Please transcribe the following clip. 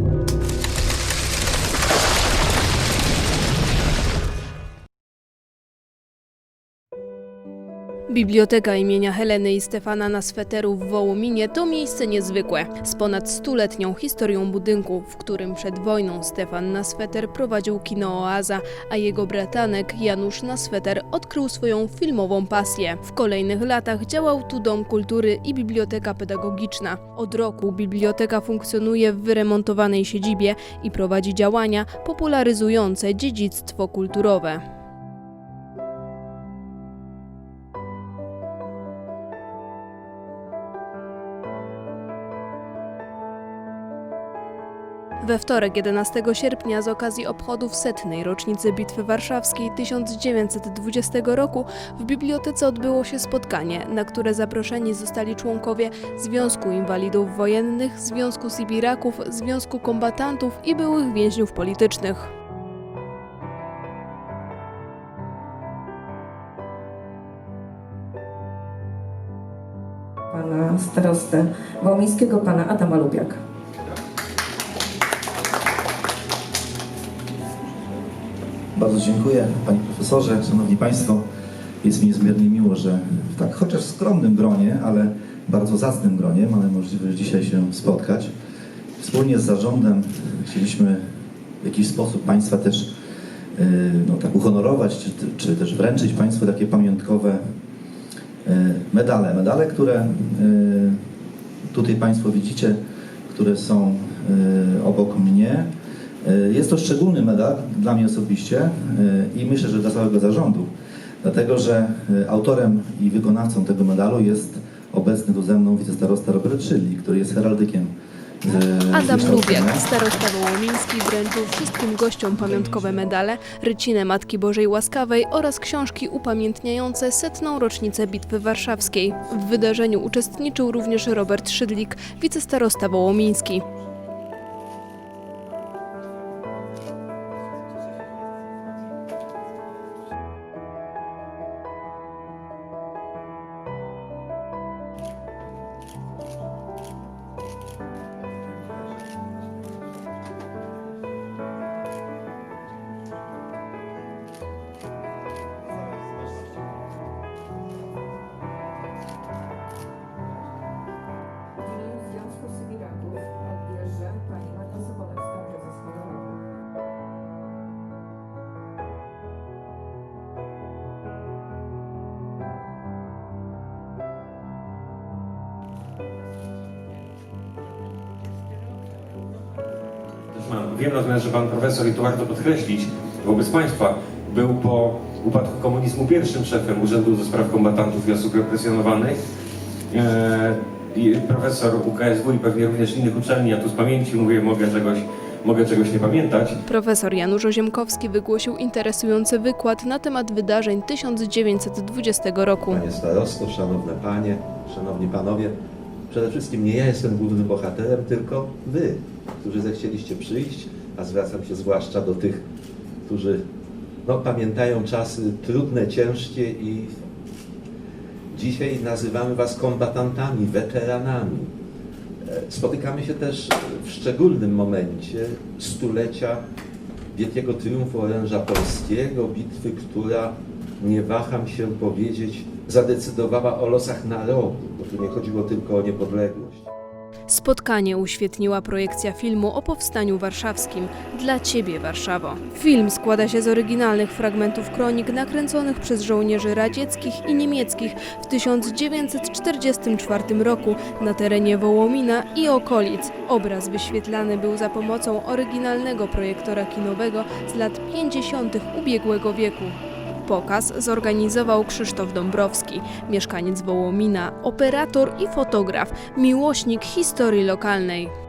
you Biblioteka imienia Heleny i Stefana na sweteru w Wołominie to miejsce niezwykłe, z ponad stuletnią historią budynku, w którym przed wojną Stefan na sweter prowadził kino Oaza, a jego bratanek Janusz na sweter odkrył swoją filmową pasję. W kolejnych latach działał tu Dom Kultury i Biblioteka Pedagogiczna. Od roku biblioteka funkcjonuje w wyremontowanej siedzibie i prowadzi działania popularyzujące dziedzictwo kulturowe. We wtorek 11 sierpnia z okazji obchodów setnej rocznicy Bitwy Warszawskiej 1920 roku w bibliotece odbyło się spotkanie, na które zaproszeni zostali członkowie Związku Inwalidów Wojennych, Związku Sibiraków, Związku Kombatantów i byłych więźniów politycznych. pana starostę wołomińskiego, pana Adama Lubiak. Bardzo dziękuję Panie Profesorze, Szanowni Państwo. Jest mi niezmiernie miło, że w tak chociaż skromnym gronie, ale bardzo zacnym gronie mamy możliwość dzisiaj się spotkać. Wspólnie z zarządem chcieliśmy w jakiś sposób Państwa też yy, no, tak uhonorować, czy, czy też wręczyć Państwu takie pamiątkowe yy, medale. Medale, które yy, tutaj Państwo widzicie, które są obok mnie. Y, Jest to szczególny medal dla mnie osobiście y, i myślę, że dla całego zarządu, dlatego że y, autorem i wykonawcą tego medalu jest obecny tu ze mną wicestarosta Robert Szydli, który jest heraldykiem. Adam Lubiak, starosta wołomiński, wręczył wszystkim gościom pamiątkowe medale, rycinę Matki Bożej Łaskawej oraz książki upamiętniające setną rocznicę Bitwy Warszawskiej. W wydarzeniu uczestniczył również Robert Szydlik, wicestarosta wołomiński. Mam. Wiem natomiast, że pan profesor, i to warto podkreślić wobec państwa, był po upadku komunizmu pierwszym szefem Urzędu do Spraw Kombatantów i Osób Represjonowanych. E, i profesor UKSW i pewnie również innych uczelni, ja tu z pamięci mówię, mogę czegoś, mogę czegoś nie pamiętać. Profesor Janusz Oziemkowski wygłosił interesujący wykład na temat wydarzeń 1920 roku. Panie starosto, szanowne panie, szanowni panowie, przede wszystkim nie ja jestem głównym bohaterem, tylko wy, którzy zechcieliście przyjść, a zwracam się zwłaszcza do tych, którzy no, pamiętają czasy trudne, ciężkie i dzisiaj nazywamy was kombatantami, weteranami. E, Spotykamy się też w szczególnym momencie stulecia wielkiego triumfu oręża polskiego, bitwy, która, nie waham się powiedzieć, zadecydowała o losach narodu, bo tu nie chodziło tylko o niepodległość. Spotkanie uświetniła projekcja filmu o powstaniu warszawskim Dla Ciebie Warszawo. Film składa się z oryginalnych fragmentów kronik nakręconych przez żołnierzy radzieckich i niemieckich w 1944 roku na terenie Wołomina i okolic. Obraz wyświetlany był za pomocą oryginalnego projektora kinowego z lat 50. ubiegłego wieku. Pokaz zorganizował Krzysztof Dąbrowski, mieszkaniec Wołomina, operator i fotograf, miłośnik historii lokalnej.